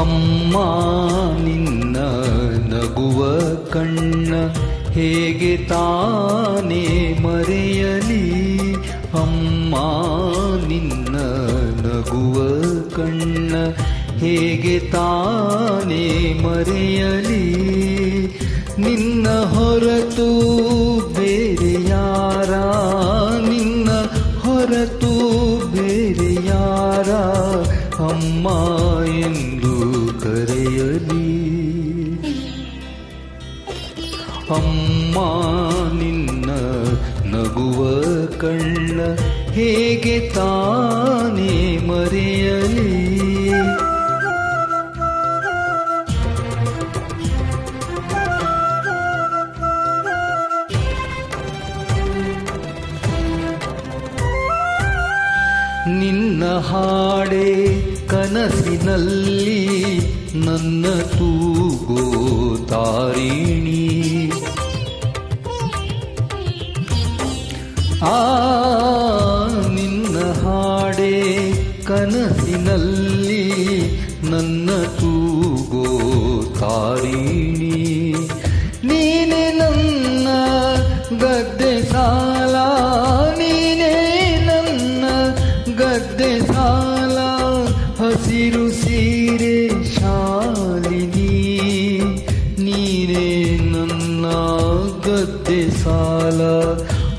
ಅಮ್ಮ ನಿನ್ನ ನಗುವ ಕಣ್ಣ ಹೇಗೆ ತಾನೇ ಮರೆ ಹೇಗೆ ತಾನೇ ಮರೆಯಲಿ? ನಿನ್ನ ಹೊರತು ಬೇರೆ ಯಾರ? ನಿನ್ನ ಹೊರತು ಬೇರೆ ಯಾರ? ಅಮ್ಮ ಎಂದು ಕರೆಯಲಿ. ಅಮ್ಮ ನಿನ್ನ ನಗುವ ಕಣ್ಣ ಹೇಗೆ ತಾನೇ ಮರೆಯಲಿ? ನಿನ್ನ ಹಾಡೆ ಕನಸಿನಲ್ಲಿ ನನ್ನ ತೂಗೋ ತಾರಿಣಿ. ಆ ನಿನ್ನ ಹಾಡೆ ಕನಸಿನಲ್ಲಿ ನನ್ನ ತೂಗೋ ತಾರಿಣಿ. ಗದ್ದೆ ಸಾಲ, ಹಸಿರು ಸೀರೆ ಶಾಲಿನಿ. ನೀನೇ ನನ್ನ ಗದ್ದೆ ಸಾಲ,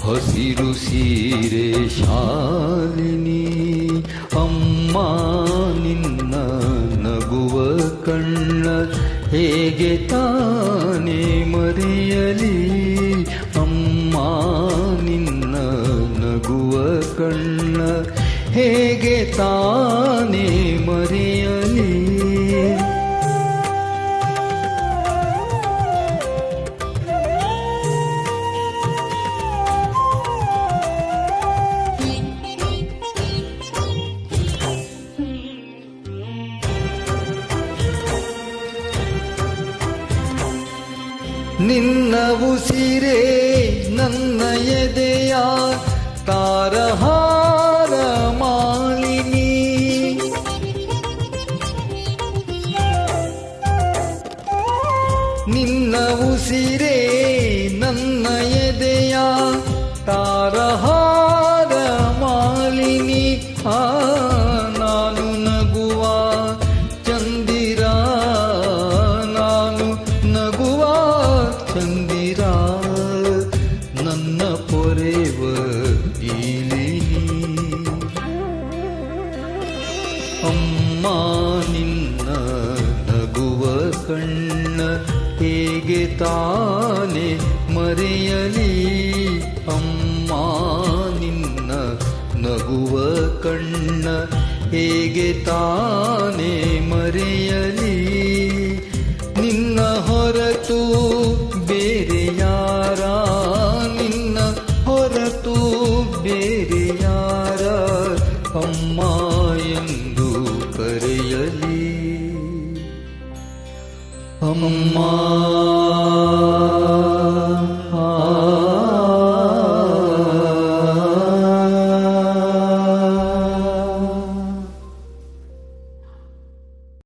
ಹಸಿರು ಸೀರೆ ಶಾಲಿನಿ. ಅಮ್ಮ, ನಿನ್ನ ನಗುವ ಕಣ್ಣ ಹೇಗೆ ತಾನೇ ಹೇಗೆ ತಾನೇ ಮರೆಯಲಿ. ನಿನ್ನ ಉಸಿರೇ ನನ್ನ ಎದೆಯ ತಾರಹಾರ ಉಸಿರೇ ನನ್ನ ಎದೆಯ ತಾರಹಾರ ಮಾಲಿನಿ, ಆ, ನಾನು ನಗುವ ಚಂದಿರ, ನಾನು ನಗುವ ಚಂದಿರ, ನನ್ನ ಪೊರೆವ ಇಲಿನಿ ಅಮ್ಮ, ನಿನ್ನ ನಗುವ ಕಣ್ಣ. ಹೇಗೆ ತಾನೆ ಮರೆಯಲಿ. ಅಮ್ಮ ನಿನ್ನ ನಗುವ ಕಣ್ಣ ಹೇಗೆ ತಾನೆ? Allah